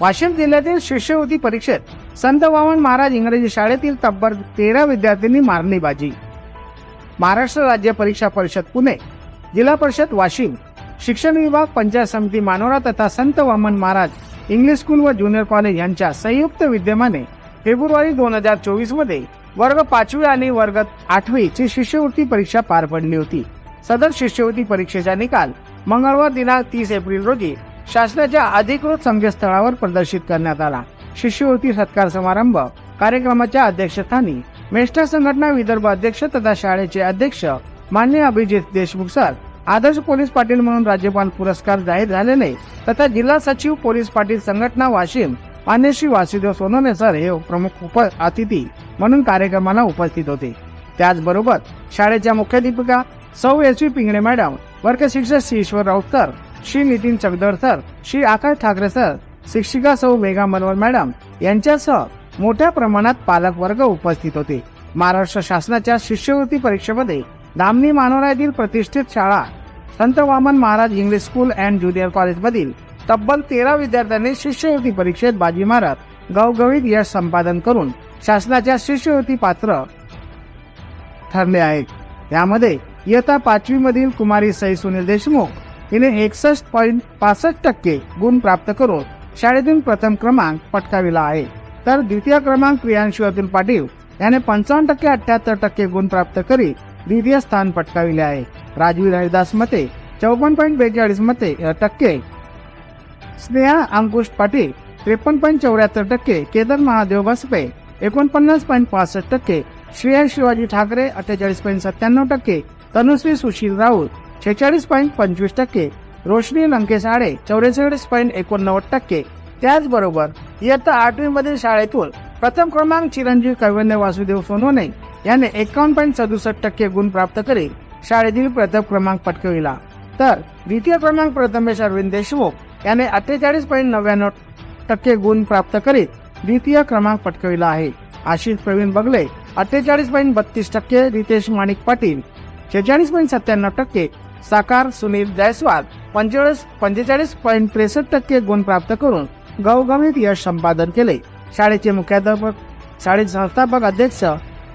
वाशिम जिल्ह्यातील शिष्यवृत्ती परीक्षेत संत वामन महाराज इंग्रजी शाळेतील तब्बल तेरा विद्यार्थ्यांनी मारली बाजी महाराष्ट्र राज्य परीक्षा परिषद पुणे. जिल्हा परिषद वाशिम. शिक्षण विभाग पंचायत समिती मानोरा तथा संत वामन महाराज इंग्लिश स्कूल व ज्युनियर कॉलेज यांच्या संयुक्त विद्यमाने फेब्रुवारी दोन हजार चोवीसमध्ये वर्ग पाचवी आणि वर्ग आठवी ची शिष्यवृत्ती परीक्षा पार पडली होती. सदर शिष्यवृत्ती परीक्षेचा निकाल मंगळवार दिनांक तीस एप्रिल रोजी शासनाच्या अधिकृत संकेतस्थळावर प्रदर्शित करण्यात आला. शिष्यवृत्ती सत्कार समारंभ कार्यक्रमाच्या अध्यक्षस्थानी मेष्टा संघटना विदर्भ अध्यक्ष तथा शाळेचे अध्यक्ष मान्य अभिजित देशमुख सर आदर्श पोलीस पाटील म्हणून राज्यपाल पुरस्कार जाहीर झालेले तथा जिल्हा सचिव पोलीस पाटील संघटना वाशिम मान्य श्री वासुदेव सोनवणे सर हे प्रमुख उप अतिथी म्हणून कार्यक्रमाला उपस्थित होते. त्याचबरोबर शाळेच्या मुख्याध्यापिका सौ एस व्ही पिंगणे मॅडम वर्ग शिक्षक Shri Ishwar Raut sir Shri Nitin Chakdar sir Shri Akash Thakare sir शिक्षिका सौ मेघा मनोहर मॅडम यांच्यासह मोठ्या प्रमाणात पालक वर्ग उपस्थित होते. महाराष्ट्र शासनाच्या शिष्यवृत्ती परीक्षेमध्ये दामणी मानोरा प्रतिष्ठित शाळा Sant Vaman Maharaj English school and junior कॉलेजमधील तब्बल तेरा विद्यार्थ्यांनी शिष्यवृत्ती परीक्षेत बाजी मारत गवगवीत यश संपादन करून शासनाच्या शिष्यवृत्ती पात्र ठरले आहेत. यामध्ये इयत्ता पाचवी मधील कुमारी सई सुनील देशमुख तिने एकसष्ट पॉईंट पासष्ट टक्के गुण प्राप्त करून शाळेतून प्रथम क्रमांक पटकाविला आहे. तर द्वितीय क्रमांक प्रियांशु अतुल पाटील याने पंचावन्न टक्के अठ्याहत्तर टक्के गुण प्राप्त करीत द्वितीय स्थान पटकाविले आहे. राजवीर हरिदास मते चौपन्न पॉईंट बेचाळीस मते टक्के. स्नेहा अंकुश पाटील त्रेपन्न पॉईंट चौऱ्याहत्तर टक्के केदार महादेव बसपे एकोणपन्नास पॉईंट पासष्ट टक्के श्रेया शिवाजी ठाकरे अठ्ठेचाळीस पॉईंट सत्त्याण्णव टक्के तनुश्री सुशील राऊत छेचाळीस पॉईंट पंचवीस टक्के रोशनी लंकेश आडे चौवेचाळीस पॉईंट एकोणनव्वद टक्के. त्याचबरोबर इयत्ता आठवी मधील शाळेतून प्रथम क्रमांक चिरंजीव कैवल्य वासुदेव सोनवणे याने एकावन्न पॉईंट सदुसष्ट टक्के गुण प्राप्त करीत शाळेतील प्रथम क्रमांक पटकविला. तर द्वितीय क्रमांक प्रथमेश अरविंद देशमुख याने अठ्ठेचाळीस पॉईंट नव्याण्णव टक्के गुण प्राप्त करीत द्वितीय क्रमांक पटकविला आहे. आशिष प्रवीण बगले अठ्ठेचाळीस पॉईंट बत्तीस टक्के रितेश माणिक पाटील छेचाळीस पॉईंट सत्त्याण्णव टक्के साकार सुनील जायस्वाल पंचेचाळीस पंचेचाळीस पॉईंट त्रेसष्ट टक्के गुण प्राप्त करून गवगवीत यश संपादन केले. शाळेचे मुख्याध्यापक शाळेचे संस्थापक अध्यक्ष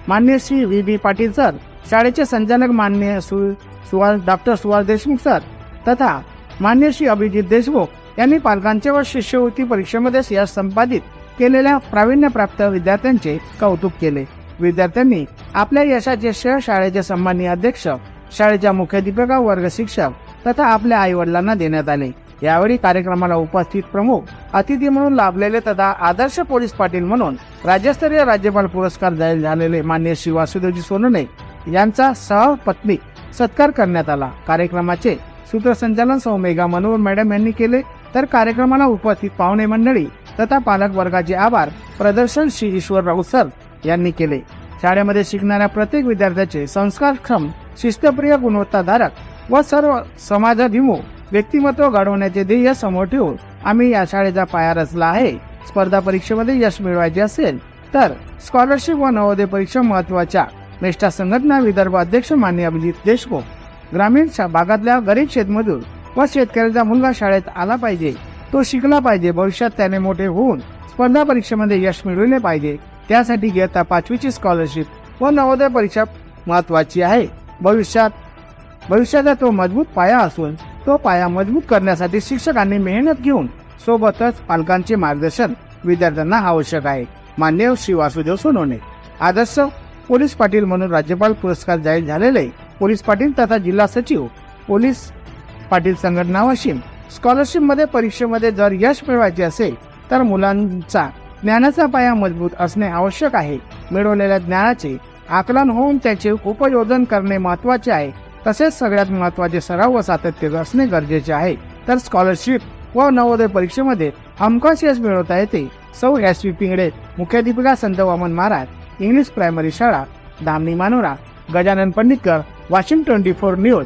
मान्य Shri V. B. Patil sir शाळेचे संचालक मान्य सु सुहास डॉक्टर सुहास देशमुख सर तथा मान्य श्री अभिजित देशमुख यांनी पालकांच्या व शिष्यवृत्ती परीक्षेमध्ये यश संपादित केलेल्या प्रावीण्यप्राप्त विद्यार्थ्यांचे कौतुक केले. विद्यार्थ्यांनी आपल्या यशाचे श्रेय शाळेचे सन्माननीय अध्यक्ष शाळेच्या मुख्याध्यापिका वर्ग शिक्षक तथा आपल्या आई वडिलांना देण्यात आले. यावेळी कार्यक्रमाला उपस्थित प्रमुख अतिथी म्हणून लाभलेले तथा आदर्श पोलीस पाटील म्हणून राज्यस्तरीय राज्यपाल पुरस्कार जाहीर झालेले मान्य श्री वासुदेवजी सोनवणे यांचा सहपत्नी सत्कार करण्यात आला. कार्यक्रमाचे सूत्रसंचालन सौ मेघा मनोहर मॅडम यांनी केले. तर कार्यक्रमाला उपस्थित पाहुणे मंडळी तथा पालक वर्गाचे आभार प्रदर्शन श्री ईश्वर राऊत सर यांनी केले. शाळेमध्ये शिकणाऱ्या प्रत्येक विद्यार्थ्याचे संस्कारक्षम शिस्तप्रिय गुणवत्ताधारक व सर्व समाजाभिमुख व्यक्तिमत्व घडवण्याचे ध्येय समोर ठेवून आम्ही या शाळेचा पाया रचला आहे. स्पर्धा परीक्षेमध्ये यश मिळवायचे असेल तर स्कॉलरशिप व नवोदय परीक्षा महत्त्वाच्या निष्ठा संघटना विदर्भ अध्यक्ष मान्य अभिजित देशमुख ग्रामीण शा- भागातल्या गरीब शेतमजूर व शेतकऱ्याचा मुलगा शाळेत आला पाहिजे. तो शिकला पाहिजे. भविष्यात त्याने मोठे होऊन स्पर्धा परीक्षेमध्ये यश मिळवले पाहिजे. त्यासाठी घेता पाचवीची स्कॉलरशिप व नवोदय परीक्षा महत्वाची आहे. भविष्यात भविष्याचा तो मजबूत पाया असून तो पाया मजबूत करण्यासाठी शिक्षकांनी मेहनत घेऊन सोबतच पालकांचे मार्गदर्शन विद्यार्थ्यांना आवश्यक आहे. मान्य श्री वासुदेव सोनवणे. आदर्श पोलीस पाटील म्हणून राज्यपाल पुरस्कार जाहीर झालेले पोलीस पाटील तथा जिल्हा सचिव पोलीस पाटील संघटना वाशिम. स्कॉलरशिपमध्ये परीक्षेमध्ये जर यश मिळवायचे असेल तर मुलांचा ज्ञानाचा पाया मजबूत असणे आवश्यक आहे. मिळवलेल्या ज्ञानाचे आकलन होऊन त्याचे उपयोजन करणे महत्त्वाचे आहे. तसेच सगळ्यात महत्त्वाचे सराव व सातत्य असणे गरजेचे आहे. तर स्कॉलरशिप व नवोदय परीक्षेमध्ये हमखास यश मिळवता येते. सौ एस व्ही पिंगडे मुख्याध्यापिका संत वामन महाराज इंग्लिश प्रायमरी शाळा Damni Manora Gajanan Panditkar Washim twenty four news.